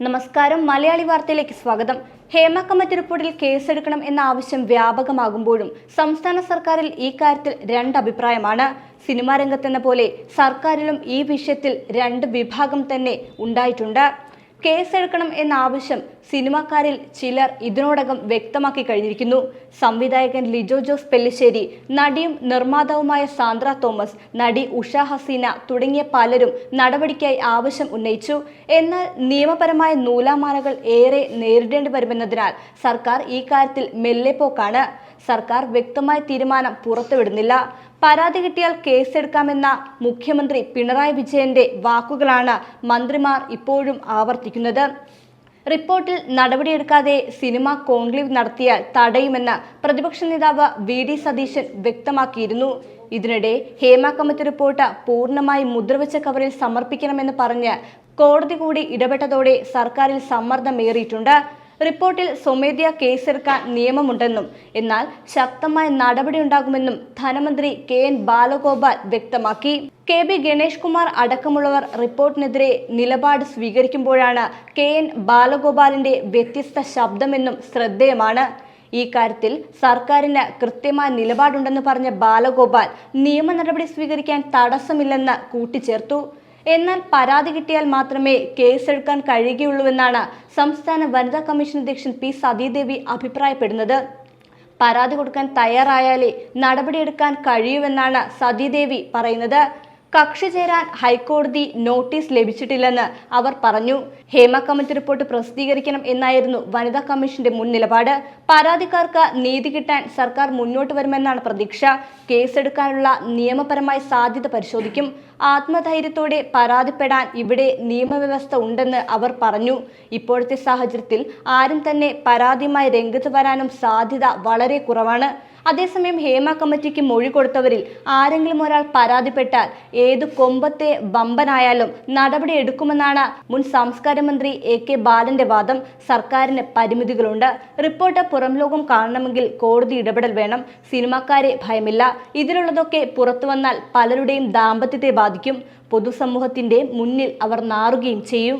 നമസ്കാരം. മലയാളി വാർത്തയിലേക്ക് സ്വാഗതം. ഹേമ കമ്മിറ്റി റിപ്പോർട്ടിൽ കേസെടുക്കണം എന്ന ആവശ്യം വ്യാപകമാകുമ്പോഴും സംസ്ഥാന സർക്കാരിൽ ഈ കാര്യത്തിൽ രണ്ട് അഭിപ്രായമാണ്. സിനിമാ രംഗത്തെന്ന പോലെ സർക്കാരിലും ഈ വിഷയത്തിൽ രണ്ട് വിഭാഗം തന്നെ ഉണ്ടായിട്ടുണ്ട്. കേസെടുക്കണം എന്ന ആവശ്യം സിനിമാക്കാരിൽ ചിലർ ഇതിനോടകം വ്യക്തമാക്കി കഴിഞ്ഞിരിക്കുന്നു. സംവിധായകൻ ലിജോ ജോസ് പെല്ലിശ്ശേരി നടിയും നിർമ്മാതാവുമായ സാന്ദ്ര തോമസ് നടി ഉഷ ഹസീന തുടങ്ങിയ പലരും നടപടിക്കായി ആവശ്യം ഉന്നയിച്ചു. എന്നാൽ നിയമപരമായ നൂലാമാലകൾ ഏറെ നേരിടേണ്ടി വരുമെന്നതിനാൽ സർക്കാർ ഈ കാര്യത്തിൽ മെല്ലെപ്പോക്കാണ്. സർക്കാർ വ്യക്തമായ തീരുമാനം പുറത്തുവിടുന്നില്ല. പരാതി കിട്ടിയാൽ കേസെടുക്കാമെന്ന മുഖ്യമന്ത്രി പിണറായി വിജയന്റെ വാക്കുകളാണ് മന്ത്രിമാർ ഇപ്പോഴും ആവർത്തിക്കുന്നത്. റിപ്പോർട്ടിൽ നടപടിയെടുക്കാതെ സിനിമ കോൺക്ലേവ് നടത്തിയാൽ തടയുമെന്ന് പ്രതിപക്ഷ നേതാവ് വി ഡി സതീശൻ വ്യക്തമാക്കിയിരുന്നു. ഇതിനിടെ ഹേമ കമ്മിറ്റി റിപ്പോർട്ട് പൂർണമായി മുദ്രവെച്ച കവറിൽ സമർപ്പിക്കണമെന്ന് പറഞ്ഞ് കോടതി കൂടി ഇടപെട്ടതോടെ സർക്കാരിൽ സമ്മർദ്ദമേറിയിട്ടുണ്ട്. റിപ്പോർട്ടിൽ സ്വമേധ്യ കേസെടുക്കാൻ നിയമമുണ്ടെന്നും എന്നാൽ ശക്തമായ നടപടിയുണ്ടാകുമെന്നും ധനമന്ത്രി കെ എൻ ബാലഗോപാൽ വ്യക്തമാക്കി. കെ ബി ഗണേഷ് കുമാർ അടക്കമുള്ളവർ റിപ്പോർട്ടിനെതിരെ നിലപാട് സ്വീകരിക്കുമ്പോഴാണ് കെ എൻ ബാലഗോപാലിന്റെ വ്യത്യസ്ത ശബ്ദമെന്നും ശ്രദ്ധേയമാണ്. ഈ കാര്യത്തിൽ സർക്കാരിന് കൃത്യമായ നിലപാടുണ്ടെന്ന് പറഞ്ഞ ബാലഗോപാൽ നിയമ നടപടി സ്വീകരിക്കാൻ തടസ്സമില്ലെന്ന് കൂട്ടിച്ചേർത്തു. എന്നാൽ പരാതി കിട്ടിയാൽ മാത്രമേ കേസെടുക്കാൻ കഴിയുകയുള്ളൂവെന്നാണ് സംസ്ഥാന വനിതാ കമ്മീഷൻ അധ്യക്ഷൻ പി സതീദേവി അഭിപ്രായപ്പെടുന്നത്. പരാതി കൊടുക്കാൻ തയ്യാറായാലേ നടപടിയെടുക്കാൻ കഴിയുമെന്നാണ് സതീദേവി പറയുന്നത്. കക്ഷി ചേരാൻ ഹൈക്കോടതി നോട്ടീസ് ലഭിച്ചിട്ടില്ലെന്ന് അവർ പറഞ്ഞു. ഹേമ കമ്മിറ്റി റിപ്പോർട്ട് പ്രസിദ്ധീകരിക്കണം എന്നായിരുന്നു വനിതാ കമ്മീഷന്റെ മുൻ നിലപാട്. പരാതിക്കാർക്ക് നീതി കിട്ടാൻ സർക്കാർ മുന്നോട്ട് വരുമെന്നാണ് പ്രതീക്ഷ. കേസെടുക്കാനുള്ള നിയമപരമായ സാധ്യത പരിശോധിക്കും. ആത്മധൈര്യത്തോടെ പരാതിപ്പെടാൻ ഇവിടെ നിയമവ്യവസ്ഥ ഉണ്ടെന്ന് അവർ പറഞ്ഞു. ഇപ്പോഴത്തെ സാഹചര്യത്തിൽ ആരും തന്നെ പരാതിയുമായി രംഗത്ത് വരാനും സാധ്യത വളരെ കുറവാണ്. അതേസമയം ഹേമ കമ്മിറ്റിക്ക് മൊഴി കൊടുത്തവരിൽ ആരെങ്കിലും ഒരാൾ പരാതിപ്പെട്ടാൽ ഏതു കൊമ്പത്തെ ബമ്പനായാലും നടപടി എടുക്കുമെന്നാണ് മുൻ സംസ്കാര മന്ത്രി എ കെ ബാലന്റെ വാദം. സർക്കാരിന് പരിമിതികളുണ്ട്. റിപ്പോർട്ട് പുറം ലോകം കാണണമെങ്കിൽ കോടതി ഇടപെടൽ വേണം. സിനിമാക്കാരെ ഭയമില്ല. ഇതിലുള്ളതൊക്കെ പുറത്തു വന്നാൽ പലരുടെയും ദാമ്പത്യത്തെ ബാധിക്കും. പൊതുസമൂഹത്തിന്റെ മുന്നിൽ അവർ നാറുകയും ചെയ്യും.